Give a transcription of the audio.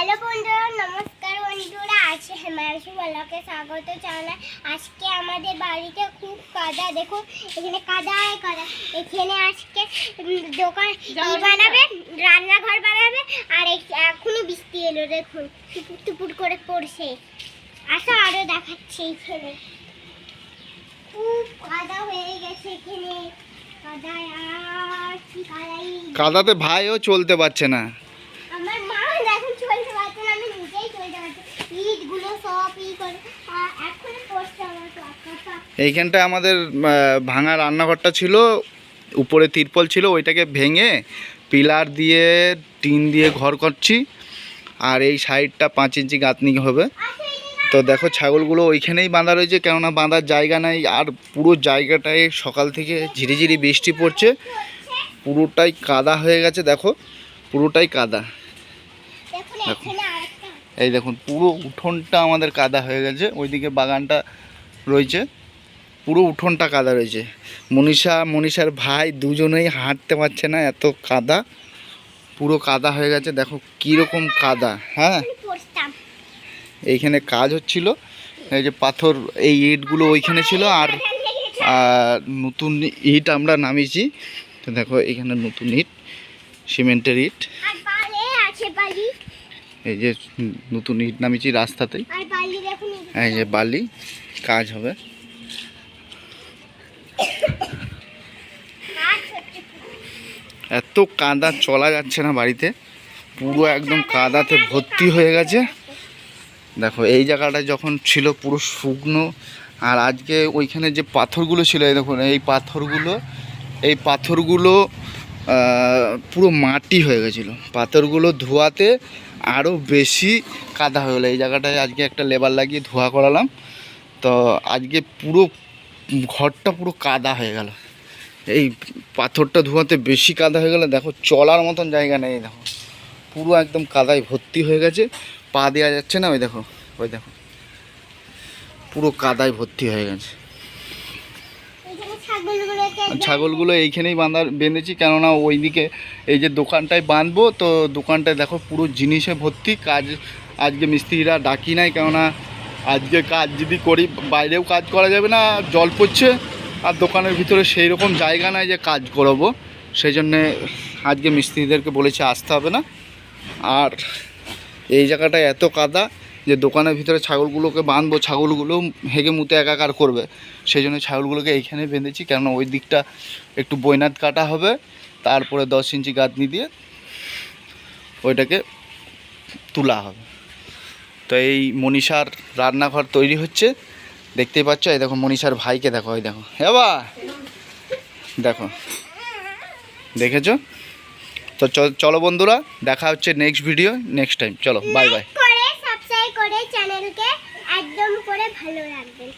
Hello বন্ধুরা নমস্কার বন্ধুরা আছে হেমাংশু বলকে স্বাগত জানাই। আজকে আমাদের বাড়িতে খুব কাদা দেখুন এখানে কাদা কাদায় কাদা। এখানে আজকে দোকান ই বানাবে রান্নাঘর বানাবে আর এখনই বৃষ্টি এলো দেখুন টুপুর টুপুর করে পড়ছে। আসো আরও দেখাচ্ছি এখানে। খুব কাদা হয়ে গেছে এখানে। কাদায় আর কি কাদাই। কাদাতে ভাইও চলতে পারছে না আমার মা এখন চলতে পারছে না আমি নিজেই চলতে পারছি ইটগুলো সব ই করে আ- এখন পড়ছে আমার পাকা এইখানটা আমাদের ভাঙা রান্নাঘরটা ছিল, উপরে তিরপল ছিল, ওইটাকে ভেঙে পিলার দিয়ে, টিন দিয়ে ঘর করছি, আর এই সাইডটা পাঁচ ইঞ্চি গাঁথনি হবে। তো দেখো ছাগলগুলো ওইখানেই বাঁধা রয়েছে, কেননা বাঁধার জায়গা নাই, আর পুরো জায়গাটায় সকাল থেকে ঝিরিঝিরি বৃষ্টি পড়ছে। পুরোটাই কাদা হয়ে গেছে, দেখো, পুরোটাই কাদা। দেখো। এই দেখুন, পুরো উঠোনটা আমাদের কাদা হয়ে গেছে, ওইদিকে বাগানটা রয়েছে। পুরো উঠোনটা কাদা রয়েছে। মনীষা মনীষার ভাই দুজনেই হাঁটতে পারছে না এত কাদা। পুরো কাদা হয়ে গেছে দেখো কীরকম কাদা হ্যাঁ? এইখানে কাজ হচ্ছিল এই যে পাথর এই ইটগুলো ওইখানে ছিল আর নতুন ইট আমরা নামিয়েছি। তো দেখো এখানে নতুন ইট সিমেন্টের ইট। এই যে নতুন ইট নামিয়েছি রাস্তাতেই। এই যে বালি কাজ হবে কাজ হচ্ছে এত কাদা চলা যাচ্ছে না বাড়িতে। পুরো একদম কাদাতে ভর্তি হয়ে গেছে। দেখো, এই জায়গাটা যখন ছিল পুরো শুকনো, আর আজকে ওইখানে যে পাথরগুলো ছিল, এই দেখুন, এই পাথরগুলো এই পাথরগুলো পুরো মাটি হয়ে গেছিল। পাথরগুলো ধোয়াতে আরও বেশি কাদা হয়ে গেলো। এই জায়গাটায় আজকে একটা লেবার লাগিয়ে ধোয়া করালাম। তো আজকে পুরো ঘরটা পুরো কাদা হয়ে গেল। এই পাথরটা ধোয়াতে বেশি কাদা হয়ে গেলে দেখো চলার মতন জায়গা নেই, দেখো। পুরো একদম কাদায় ভর্তি হয়ে গেছে, পা দেওয়া যাচ্ছে না, ওই দেখো ওই দেখো। পুরো কাদায় ভর্তি হয়ে গেছে। ছাগলগুলো এইখানেই বাঁধা বেঁধেছি, কেননা ওইদিকে এই যে দোকানটায় বাঁধবো, তো দোকানটায় দেখো পুরো জিনিসে ভর্তি, কাজ আজকে মিস্ত্রিরা ডাকি নাই, কেননা আজকে কাজ যদি করি, বাইরেও কাজ করা যাবে না, জল পড়ছে। আর দোকানের ভিতরে সেই রকম জায়গা নাই যে কাজ করব। সেই জন্যে আজকে মিস্ত্রিদেরকে বলেছে আসতে হবে না। আর এই জায়গাটা এত কাদা যে দোকানের ভিতরে ছাগলগুলোকে বাঁধবো, ছাগলগুলো হেগে মুতে একাকার করবে। সেই জন্য ছাগলগুলোকে এইখানে বেঁধেছি, কেননা ওই দিকটা একটু বৈনাত কাটা হবে। তারপরে দশ ইঞ্চি গাঁথনি দিয়ে ওইটাকে তোলা হবে। তো এই মনীষার রান্নাঘর তৈরি হচ্ছে। দেখতেই পাচ্ছ? এই দেখো, মনীষার ভাইকে দেখো ওই দেখো। হ্যাঁ বা দেখো। দেখেছ? তো চলো বন্ধুরা, দেখা হচ্ছে নেক্সট ভিডিও নেক্সট টাইম চলো বাই বাই করে সাবস্ক্রাইব করে চ্যানেলকে একদম করে ভালো রাখবেন।